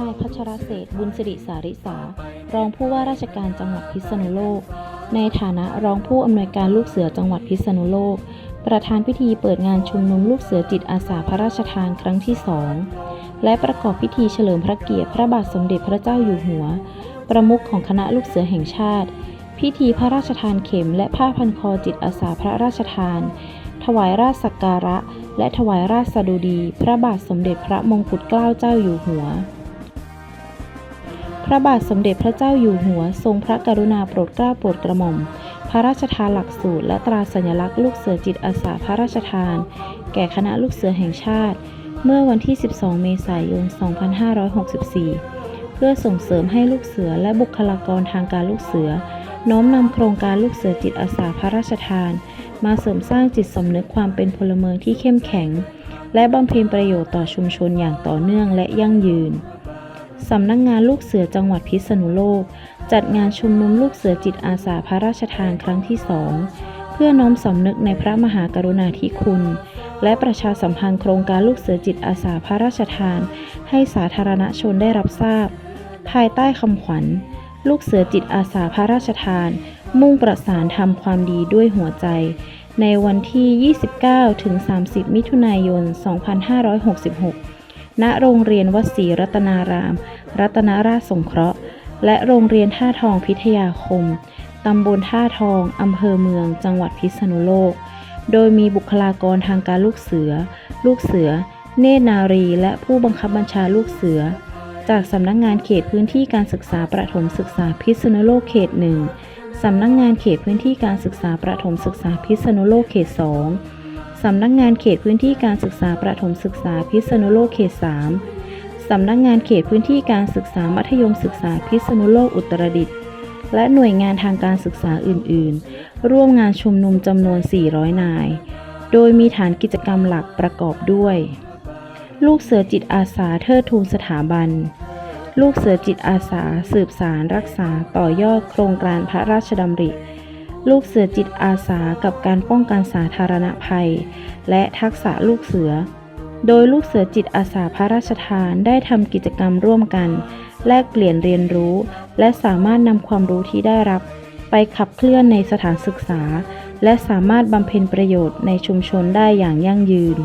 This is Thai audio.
นายพัชรเศษบุญสิริสาริสา รองผู้ว่าราชการจังหวัดพิษณุโลก ในฐานะรองผู้อำนวยการลูกเสือจังหวัดพิษณุโลก ประธานพิธีเปิดงานชุมนุมลูกเสือจิตอาสาพระราชทานครั้งที่สองและประกอบพิธีเฉลิมพระเกียรติพระบาทสมเด็จพระเจ้าอยู่หัว ประมุขของคณะลูกเสือแห่งชาติ พิธีพระราชทานเข็ม และผ้าพันคอจิตอาสาพระราชทาน ถวายราชสักการะ และถวายราชสดุดี พระบาทสมเด็จพระมงกุฎเกล้าเจ้าอยู่หัว พระบาทสมเด็จพระเจ้าอยู่หัว ทรงพระกรุณาโปรดเกล้าโปรดกระหม่อม พระราชทานหลักสูตร และตราสัญลักษณ์ลูกเสือจิตอาสาพระราชทาน แก่คณะลูกเสือแห่งชาติ เมื่อวันที่ 12 เมษายน 2564 เพื่อส่งเสริมให้ลูกเสือและบุคลากรทางการลูกเสือ น้อมนำโครงการลูกเสือจิตอาสาพระราชทาน มาเสริมสร้างจิตสำนึกความเป็นพลเมืองที่เข้มแข็ง และบำเพ็ญประโยชน์ต่อชุมชนอย่างต่อเนื่องและยั่งยืน สำนักงานลูกเสือจังหวัดพิษณุโลก จัดงานชุมนุมลูกเสือจิตอาสาพระราชทานครั้งที่สองเพื่อน้อมสำนึกในพระมหากรุณาธิคุณ และประชาสัมพันธ์โครงการลูกเสือจิตอาสาพระราชทาน ให้สาธารณชนได้รับทราบ ภายใต้คำขวัญ ลูกเสือจิตอาสาพระราชทาน มุ่งประสานทำความดีด้วยหัวใจ ในวันที่ 29-30 มิถุนายน 2566 ณโรงเรียนวัดศรีรัตนาราม รัตนราชสงเคราะห์ และโรงเรียนท่าทองพิทยาคม ตำบลท่าทอง อำเภอเมือง จังหวัดพิษณุโลก โดยมีบุคลากรทางการลูกเสือ ลูกเสือ เนตรนารี และผู้บังคับบัญชาลูกเสือ จากสำนักงงานเขตพื้นที่การศึกษาประถมศึกษาพิษณุโลกเขตหนึ่งสำนักงงานเขตพื้นที่การศึกษาประถมศึกษาพิษณุโลกเขตสอง สำนักงานเขตพื้นที่การศึกษาประถมศึกษาพิษณุโลกเขตสามสำนักงานเขตพื้นที่การศึกษามัธยมศึกษาพิษณุโลกอุตรดิตถ์และหน่วยงานทางการศึกษาอื่น ๆ ร่วมงานชุมนุมจำนวน 400 นาย โดยมีฐานกิจกรรมหลักประกอบด้วย ลูกเสือจิตอาสาเทิดทูนสถาบัน ลูกเสือจิตอาสา สืบสารรักษาต่อยอดโครงการพระราชดำริ ลูกเสือจิตอาสากับการป้องกันสาธารณภัย และทักษะลูกเสือ โดยลูกเสือจิตอาสาพระราชทานได้ทำกิจกรรมร่วมกัน แลกเปลี่ยนเรียนรู้ และสามารถนำความรู้ที่ได้รับ ไปขับเคลื่อนในสถานศึกษา และสามารถบำเพ็ญประโยชน์ในชุมชนได้อย่างยั่งยืน